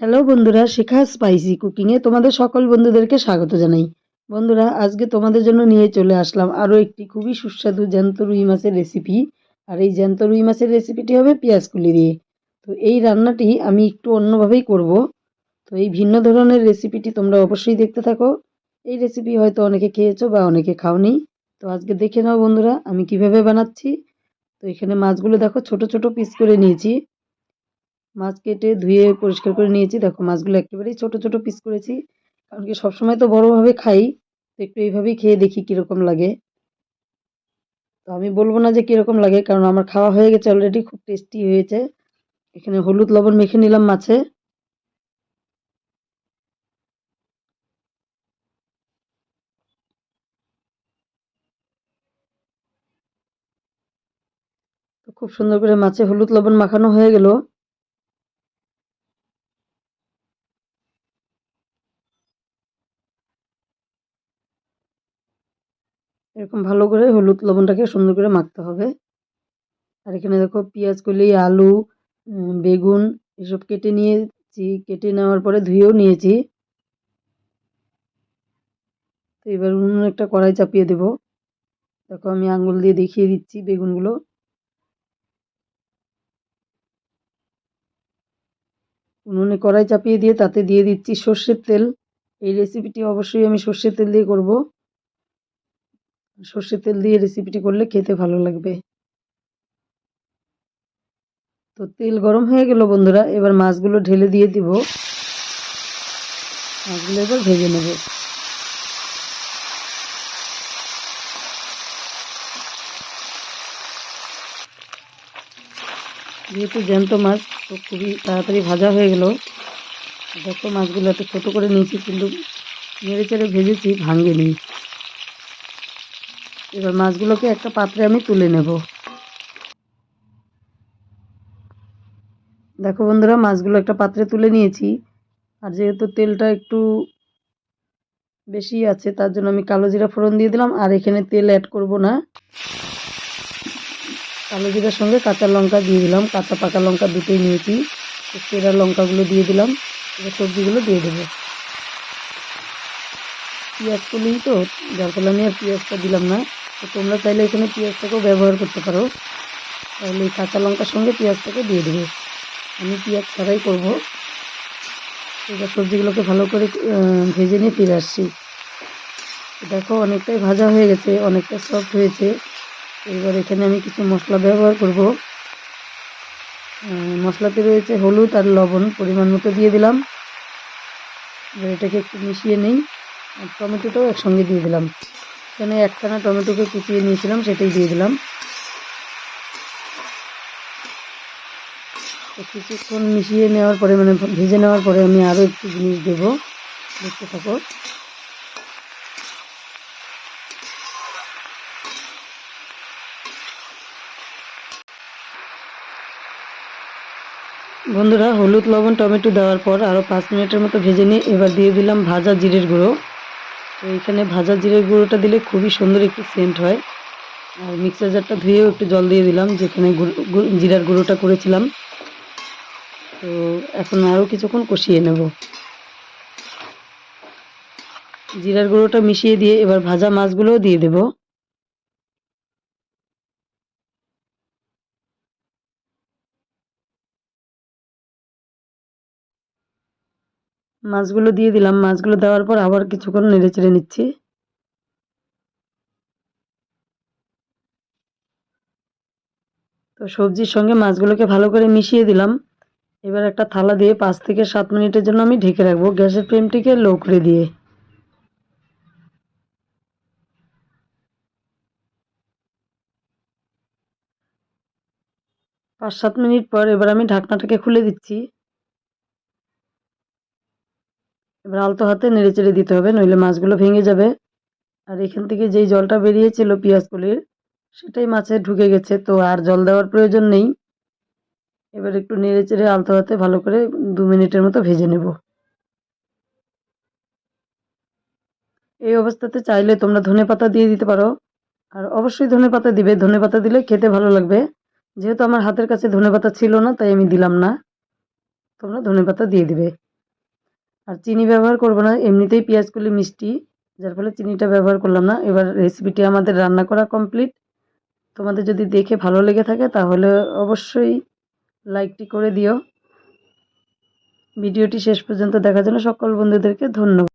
Hello বন্ধুরা, শেখা spicy কুকিংয়ে তোমাদের সকল বন্ধুদেরকে স্বাগত জানাই। বন্ধুরা, আজকে তোমাদের জন্য নিয়ে চলে আসলাম আরও একটি খুবই সুস্বাদু জ্যান্ত রুই মাছের রেসিপি আর এই জ্যান্ত রুই মাছের রেসিপিটি হবে পেঁয়াজ কুলি দিয়ে। তো এই রান্নাটি আমি একটু অন্যভাবেই করব। তো এই ভিন্ন ধরনের রেসিপিটি তোমরা অবশ্যই দেখতে থাকো। এই রেসিপি হয়তো অনেকে খেয়েছো বা অনেকে খাওনি। তো আজকে দেখে নাও বন্ধুরা, আমি কীভাবে বানাচ্ছি। তো এখানে মাছগুলো দেখো, ছোট ছোট পিস করে নিয়েছি। মাছ কেটে ধুয়ে পরিষ্কার করে নিয়েছি। দেখো, মাছগুলো একেবারেই ছোট ছোট পিস করেছি। কারণ কি, সবসময় তো বড়োভাবে খাই। তো একটু এইভাবেই খেয়ে দেখি কীরকম লাগে। তো আমি বলব না যে কীরকম লাগে, কারণ আমার খাওয়া হয়ে গেছে অলরেডি খুব টেস্টি হয়েছে। এখানে হলুদ লবণ মেখে নিলাম মাছে। খুব সুন্দর করে মাছে হলুদ লবণ মাখানো হয়ে গেল। এরকম ভালো করে হলুদ লবণটাকে সুন্দর করে মাখতে হবে। আর এখানে দেখো পেঁয়াজ, কলি, আলু বেগুন এসব কেটে নিয়েছি। কেটে নেওয়ার পরে ধুয়েও নিয়েছি। তো এবার উনুন একটা কড়াই চাপিয়ে দেব। দেখো আমি আঙ্গুল দিয়ে দেখিয়ে দিচ্ছি বেগুনগুলো। উনুনে কড়াই চাপিয়ে দিয়ে তাতে দিয়ে দিচ্ছি সর্ষের তেল। এই রেসিপিটি অবশ্যই আমি সর্ষের তেল দিয়ে করব। সর্ষের তেল দিয়ে রেসিপিটি করলে খেতে ভালো লাগবে। তো তেল গরম হয়ে গেল বন্ধুরা, এবার মাছগুলো ঢেলে দিয়ে দিব। মাছগুলো এবার ভেজে নেব। যেহেতু জ্যান্ত মাছ, তো খুবই তাড়াতাড়ি ভাজা হয়ে গেল। দেখো মাছগুলো এত ছোটো করে নিয়েছি, কিন্তু নেড়ে চেড়ে ভেজেছি ভাঙেনি এবার মাছগুলোকে একটা পাত্রে আমি তুলে নেব। দেখো বন্ধুরা, মাছগুলো একটা পাত্রে তুলে নিয়েছি। আর যেহেতু তেলটা একটু বেশি আছে, তার জন্য আমি কালো জিরা ফোড়ন দিয়ে দিলাম। আর এখানে তেল অ্যাড করব না। কালো জিরার সঙ্গে কাঁচা লঙ্কা দিয়ে দিলাম। কাঁচা পাকা লঙ্কা দুটোই নিয়েছি। সেরা লঙ্কাগুলো দিয়ে দিলাম। এবার সবজিগুলো দিয়ে দেবো। পেঁয়াজ করলেই তো, যার ফলে আমি আর পেঁয়াজটা দিলাম না। তো তোমরা চাইলে এখানে পেঁয়াজটাকেও ব্যবহার করতে পারো। তাহলে এই কাঁচা লঙ্কার সঙ্গে পেঁয়াজটাকে দিয়ে দেবে। আমি পেঁয়াজ ছাড়াই করব। এবার সবজিগুলোকে ভালো করে ভেজে নিয়ে ফিরে আসছি। দেখো অনেকটাই ভাজা হয়ে গেছে, অনেকটা সফট হয়েছে। এবার এখানে আমি কিছু মশলা ব্যবহার করব। মশলাতে রয়েছে হলুদ আর লবণ, পরিমাণ মতো দিয়ে দিলাম। এবার এটাকে একটু মিশিয়ে নিই। আর টমেটোটাও একসঙ্গে দিয়ে দিলাম। এখানে একখানা টমেটোকে কুচিয়ে নিয়েছিলাম, সেটাই দিয়ে দিলাম। কিছুক্ষণ মিশিয়ে নেওয়ার পরে মানে ভেজে নেওয়ার পরে আমি আরও একটু জিনিস দেবো, দেখতে থাকো। বন্ধুরা, হলুদ, লবণ, টমেটো দেওয়ার পর আরও পাঁচ মিনিটের মতো ভেজে নিয়ে এবার দিয়ে দিলাম ভাজা জিরের গুঁড়ো। তো এখানে ভাজা জিরের গুঁড়োটা দিলে খুবই সুন্দর একটি সেন্ট হয়। আর মিক্সার জারটা ধুয়েও একটু জল দিয়ে দিলাম, যেখানে জিরার গুঁড়োটা করেছিলাম। তো এখন আরও কিছুক্ষণ কষিয়ে নেব। জিরার গুঁড়োটা মিশিয়ে দিয়ে এবার ভাজা মাছগুলোও দিয়ে দেব। মাছগুলো দিয়ে দিলাম। মাছগুলো দেওয়ার পর আবার কিছুক্ষণ নেড়ে চেড়ে নিচ্ছি। তো সবজির সঙ্গে মাছগুলোকে ভালো করে মিশিয়ে দিলাম। এবার একটা থালা দিয়ে পাঁচ থেকে সাত মিনিটের জন্য আমি ঢেকে রাখব গ্যাসের ফ্লেমটিকে লো করে দিয়ে। পাঁচ সাত মিনিট পর এবার আমি ঢাকনাটাকে খুলে দিচ্ছি। এবার আলতো হাতে নেড়ে চেড়ে দিতে হবে, নইলে মাছগুলো ভেঙে যাবে। আর এখান থেকে যেই জলটা বেরিয়েছিল পেঁয়াজ কলির, সেটাই মাছে ঢুকে গেছে, তো আর জল দেওয়ার প্রয়োজন নেই। এবার একটু নেড়ে চেড়ে আলতো হাতে ভালো করে দু মিনিটের মতো ভেজে নেব। এই অবস্থাতে চাইলে তোমরা ধনে পাতা দিয়ে দিতে পারো। আর অবশ্যই ধনে পাতা দিবে, ধনে পাতা দিলে খেতে ভালো লাগবে। যেহেতু আমার হাতের কাছে ধনে পাতা ছিল না, তাই আমি দিলাম না। তোমরা ধনে পাতা দিয়ে দিবে। আর চিনি ব্যবহার করব না, এমনিতেই পেঁয়াজগুলি মিষ্টি, যার ফলে চিনিটা ব্যবহার করলাম না। এবার রেসিপিটি আমাদের রান্না করা কমপ্লিট তোমাদের যদি দেখে ভালো লেগে থাকে, তাহলে অবশ্যই লাইকটি করে দিও। ভিডিওটি শেষ পর্যন্ত দেখার জন্য সকল বন্ধুদেরকে ধন্যবাদ।